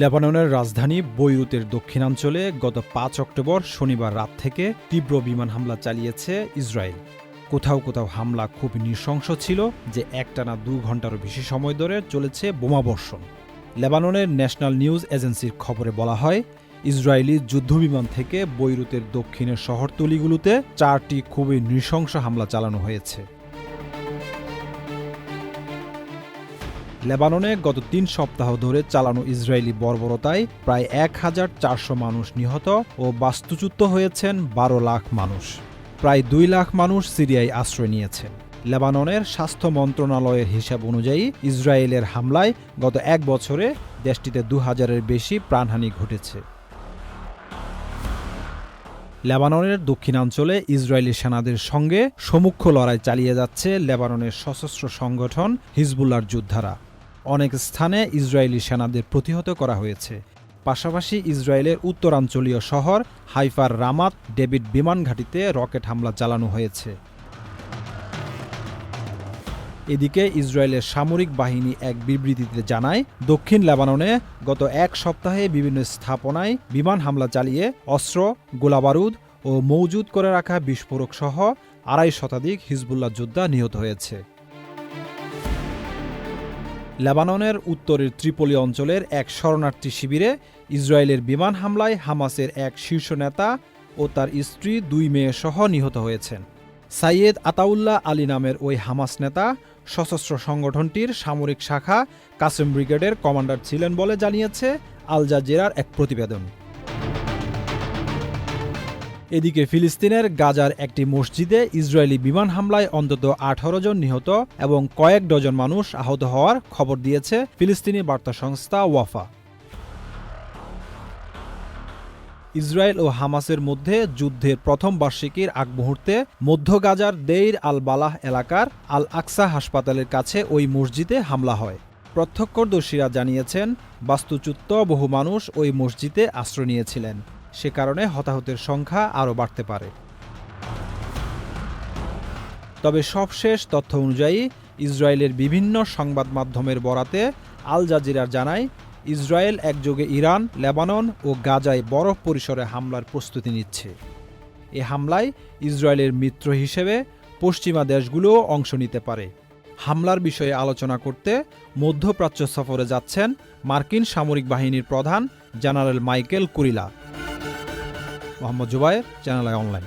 লেবাননের রাজধানী বৈরুতের দক্ষিণাঞ্চলে গত পাঁচ অক্টোবর শনিবার রাত থেকে তীব্র বিমান হামলা চালিয়েছে ইসরায়েল। কোথাও কোথাও হামলা খুব নৃশংস ছিল যে একটানা দু ঘন্টারও বেশি সময় ধরে চলেছে বোমাবর্ষণ লেবাননের ন্যাশনাল নিউজ এজেন্সির খবরে বলা হয়, ইসরায়েলি যুদ্ধবিমান থেকে বৈরুতের দক্ষিণের শহরতলিগুলোতে চারটি খুবই নৃশংস হামলা চালানো হয়েছে। লেবাননে গত তিন সপ্তাহ ধরে চালানো ইসরায়েলি বর্বরতায় প্রায় এক হাজার চারশো মানুষ নিহত ও বাস্তুচ্যুত হয়েছেন বারো লাখ মানুষ। প্রায় দুই লাখ মানুষ সিরিয়ায় আশ্রয় নিয়েছেন লেবাননের স্বাস্থ্য মন্ত্রণালয়ের হিসাব অনুযায়ী ইসরায়েলের হামলায় গত এক বছরে দেশটিতে দু হাজারের বেশি প্রাণহানি ঘটেছে। লেবাননের দক্ষিণাঞ্চলে ইসরায়েলি সেনাদের সঙ্গে সমুখ্য লড়াই চালিয়ে যাচ্ছে লেবাননের সশস্ত্র সংগঠন হিজবুল্লার যোদ্ধারা। অনেক স্থানে ইসরায়েলি সেনাদের প্রতিহত করা হয়েছে। পাশাপাশি ইসরায়েলের উত্তরাঞ্চলীয় শহর হাইফার রামাত ডেভিড বিমান ঘাঁটিতে রকেট হামলা চালানো হয়েছে। এদিকে ইসরায়েলের সামরিক বাহিনী এক বিবৃতিতে জানায়, দক্ষিণ লেবাননে গত এক সপ্তাহে বিভিন্ন স্থাপনায় বিমান হামলা চালিয়ে অস্ত্র, গোলাবারুদ ও মজুদ করে রাখা বিস্ফোরক সহ আড়াই শতাধিক হিজবুল্লাহ যোদ্ধা নিহত হয়েছে। লেবাননের উত্তরের ত্রিপলি অঞ্চলের এক শরণার্থী শিবিরে ইসরায়েলের বিমান হামলায় হামাসের এক শীর্ষ নেতা ও তার স্ত্রী দুই মেয়ে সহ নিহত হয়েছেন। সাইয়েদ আতাউল্লাহ আলী নামের ওই হামাস নেতা সশস্ত্র সংগঠনটির সামরিক শাখা কাসেম ব্রিগেডের কমান্ডার ছিলেন বলে জানিয়েছে আল জাজিরার এক প্রতিবেদন। এদিকে ফিলিস্তিনের গাজার একটি মসজিদে ইসরায়েলি বিমান হামলায় অন্তত আঠারো জন নিহত এবং কয়েক ডজন মানুষ আহত হওয়ার খবর দিয়েছে ফিলিস্তিনি বার্তা সংস্থা ওয়াফা। ইসরায়েল ও হামাসের মধ্যে যুদ্ধের প্রথম বার্ষিকীর আগ মুহূর্তে মধ্য গাজার দেইর আল বালাহ এলাকার আল আকসা হাসপাতালের কাছে ওই মসজিদে হামলা হয়। প্রত্যক্ষদর্শীরা জানিয়েছেন, বাস্তুচ্যুত বহু মানুষ ওই মসজিদে আশ্রয় নিয়েছিলেন। সে কারণে হতাহতের সংখ্যা আরও বাড়তে পারে। তবে সবশেষ তথ্য অনুযায়ী, ইসরায়েলের বিভিন্ন সংবাদ মাধ্যমের বরাতে আল জাজিরার জানায়, ইসরায়েল একযোগে ইরান, লেবানন ও গাজায় বরফ পরিসরে হামলার প্রস্তুতি নিচ্ছে। এ হামলায় ইসরায়েলের মিত্র হিসেবে পশ্চিমা দেশগুলোও অংশ নিতে পারে। হামলার বিষয়ে আলোচনা করতে মধ্যপ্রাচ্য সফরে যাচ্ছেন মার্কিন সামরিক বাহিনীর প্রধান general Michael Kurilla. Mohammad Zubair channel online.